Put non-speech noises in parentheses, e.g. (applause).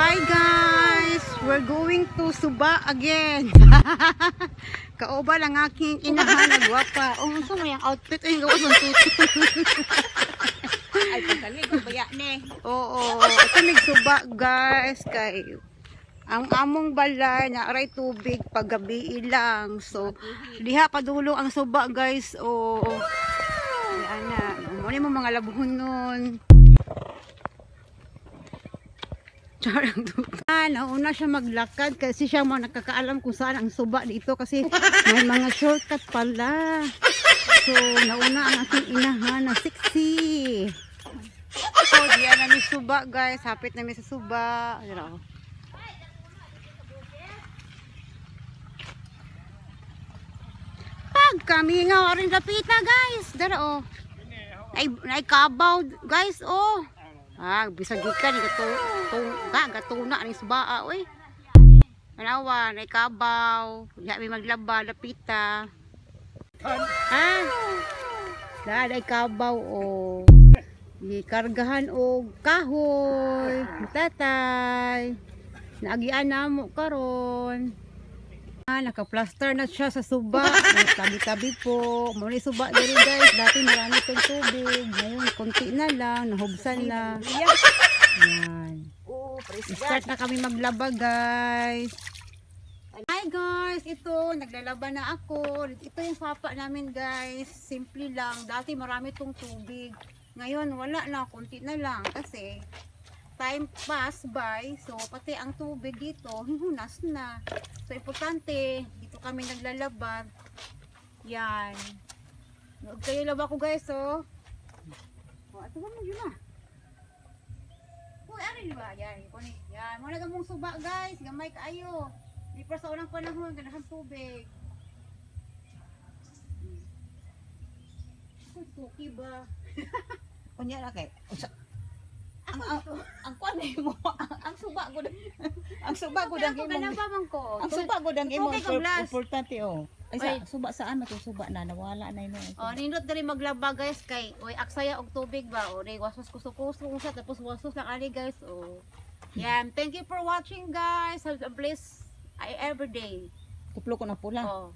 Hi guys! We're going to Suba again. (laughs) Kaoba lang aking inahan na gwapa. Oh, saan mo yung outfit? Ay, gawas ng tuto. Ay, pagkaligo, baya ne. Oo, ito nagsuba guys. Kay ang among balay na aray tubig paggabi lang. So, diha padulo ang suba guys. O, yan na. Muna mo mga labuhon nun. Charang duta. Ah, nauna siya maglakad kasi siya mo nakakaalam kung saan ang suba dito kasi may mga shortcut pala. So, nauna ang aking inahan na sexy. So, diyan na may suba guys. Hapit na may sa suba. Ayan ako. Pag kami nga rin lapita guys. Dara oh. Ay, ay kabaw guys oh. Ah, bisag gikan ni gato tung ga gatuna ni subaa oy. Anawa, ay kabaw. Ya may maglaba lapita. Ah. Ay kabaw oh. Gikargahan og kahoy, tatay. Naagian na mo karon. Ah, naka-plaster na siya sa suba. (laughs) Tabi-tabi po. Yung suba diri guys. Dati marami itong tubig. Ngayon, konti na lang. Nahubsan na. Yan. Oo, praise. Start na kami maglaba guys. Hi guys, ito naglalaba na ako. Ito yung papa namin guys. Simple lang. Dati marami tong tubig. Ngayon wala na, konti na lang kasi time pass by. So pati ang tubig dito hinunas na. So importante, dito kami naglalaba. Yan. Huwag kayo laba ko guys, oh. Oh, ba mo yun ah? Uy, ano di ba? Yan, kunin. Yan, mga nagamong suba guys. Gamay kaayo. Di pa sa unang panahon, ganahan tubig. Hmm. Uy, Suki ba? (laughs) Kunya na kay. Ang ang ang kuan mo, (laughs) ang, ang suba ko ang suba ko dang Ako imong ko. ang suba ko dang imong importante oh. Ay sa Oy. suba saan man to suba na nawala na ino. Oh, nindot diri maglaba guys kay oy aksaya og tubig ba o di wasos kuso-kuso sa tapos wasos lang ali guys oh. Yan, thank you for watching guys. Have a blessed I every day. Kuplo ko na pula. Oh.